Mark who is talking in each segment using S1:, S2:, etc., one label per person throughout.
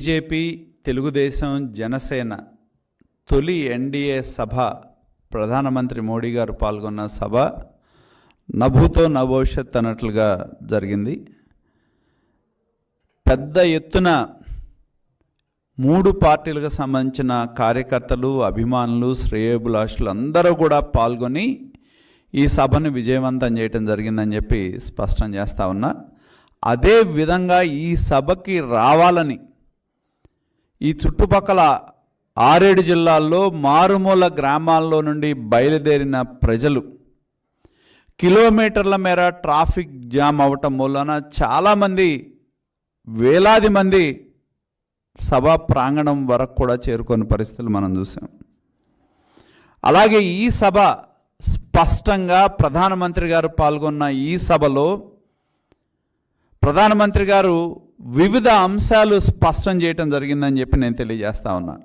S1: BJP Telugu Desam Janasena తొలి NDA సభ ప్రధానమంత్రి మోడీ గారు పాల్గొన్న సభ నభూతో నభవిష్యత్ అన్నట్లుగా జరిగింది. పెద్ద ఎత్తున మూడు పార్టీలకు సంబంధించిన కార్యకర్తలు అభిమానులు శ్రేయోభిలాషులు అందరూ కూడా పాల్గొని ఈ సభను విజయవంతం చేయటం జరిగిందని చెప్పి స్పష్టం చేస్తా ఉన్నా. అదే విధంగా ఈ సభకి రావాలని ఈ చుట్టుపక్కల ఆరేడు జిల్లాల్లో మారుమూల గ్రామాల్లో నుండి బయలుదేరిన ప్రజలు కిలోమీటర్ల మేర ట్రాఫిక్ జామ్ అవటం మూలన చాలామంది వేలాది మంది సభా ప్రాంగణం వరకు కూడా చేరుకొని పరిస్థితులు మనం చూసాం. అలాగే ఈ సభ స్పష్టంగా ప్రధానమంత్రి గారు పాల్గొన్న ఈ సభలో ప్రధానమంత్రి గారు వివిధ అంశాలు స్పష్టం చేయటం జరిగిందని చెప్పి నేను తెలియజేస్తా ఉన్నా.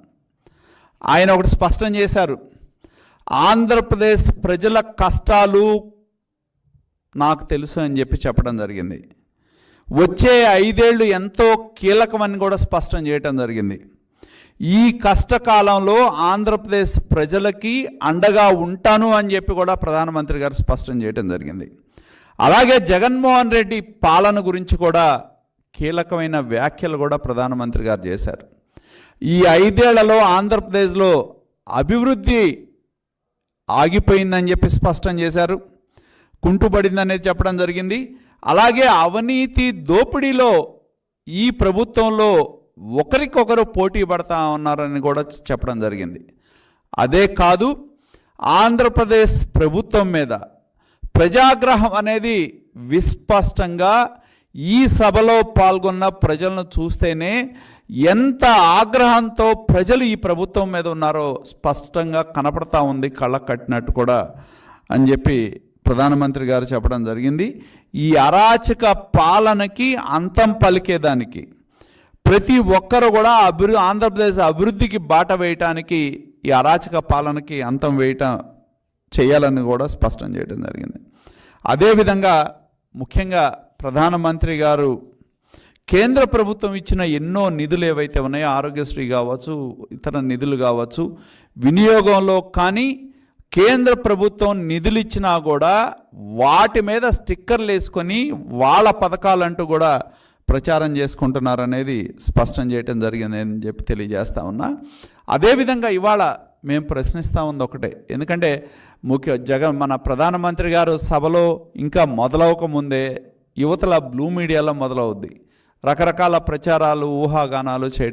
S1: ఆయన ఒకటి స్పష్టం చేశారు. ఆంధ్రప్రదేశ్ ప్రజల కష్టాలు నాకు తెలుసు అని చెప్పి చెప్పడం జరిగింది. వచ్చే ఐదేళ్ళు ఎంతో కీలకమని కూడా స్పష్టం చేయటం జరిగింది. ఈ కష్టకాలంలో ఆంధ్రప్రదేశ్ ప్రజలకి అండగా ఉంటాను అని చెప్పి కూడా ప్రధానమంత్రి గారు స్పష్టం చేయటం జరిగింది. అలాగే జగన్మోహన్ రెడ్డి పాలన గురించి కూడా కీలకమైన వ్యాఖ్యలు కూడా ప్రధానమంత్రి గారు చేశారు. ఈ ఐదేళ్ళలో ఆంధ్రప్రదేశ్లో అభివృద్ధి ఆగిపోయిందని చెప్పి స్పష్టం చేశారు. కుంటుపడిందనేది చెప్పడం జరిగింది. అలాగే అవినీతి దోపిడీలో ఈ ప్రభుత్వంలో ఒకరికొకరు పోటీ పడతా ఉన్నారని కూడా చెప్పడం జరిగింది. అదే కాదు ఆంధ్రప్రదేశ్ ప్రభుత్వం మీద ప్రజాగ్రహం అనేది విస్పష్టంగా ఈ సభలో పాల్గొన్న ప్రజలను చూస్తేనే ఎంత ఆగ్రహంతో ప్రజలు ఈ ప్రభుత్వం మీద ఉన్నారో స్పష్టంగా కనపడతా ఉంది కళ్ళ కట్టినట్టు కూడా అని చెప్పి ప్రధానమంత్రి గారు చెప్పడం జరిగింది. ఈ అరాచక పాలనకి అంతం పలికేదానికి ప్రతి ఒక్కరు కూడా అభివృద్ధి ఆంధ్రప్రదేశ్ అభివృద్ధికి బాట వేయటానికి ఈ అరాచక పాలనకి అంతం వేయటం చేయాలని కూడా స్పష్టం చేయడం జరిగింది. అదేవిధంగా ముఖ్యంగా ప్రధానమంత్రి గారు కేంద్ర ప్రభుత్వం ఇచ్చిన ఎన్నో నిధులు ఏవైతే ఉన్నాయో ఆరోగ్యశ్రీ కావచ్చు ఇతర నిధులు కావచ్చు వినియోగంలో కానీ కేంద్ర ప్రభుత్వం నిధులు ఇచ్చినా కూడా వాటి మీద స్టిక్కర్లు వేసుకొని వాళ్ళ పథకాలంటూ కూడా ప్రచారం చేసుకుంటున్నారనేది స్పష్టం చేయటం జరిగింది అని చెప్పి తెలియజేస్తా ఉన్నా. అదేవిధంగా ఇవాళ మేము ప్రశ్నిస్తూ ఉంది ఒకటే. ఎందుకంటే ముఖ్య జగన్ మన ప్రధానమంత్రి గారు సభలో ఇంకా మొదలవక ముందే యువతల బ్లూ మీడియాలో మొదలవుద్ది. రకరకాల ప్రచారాలు ఊహాగానాలు చేయడం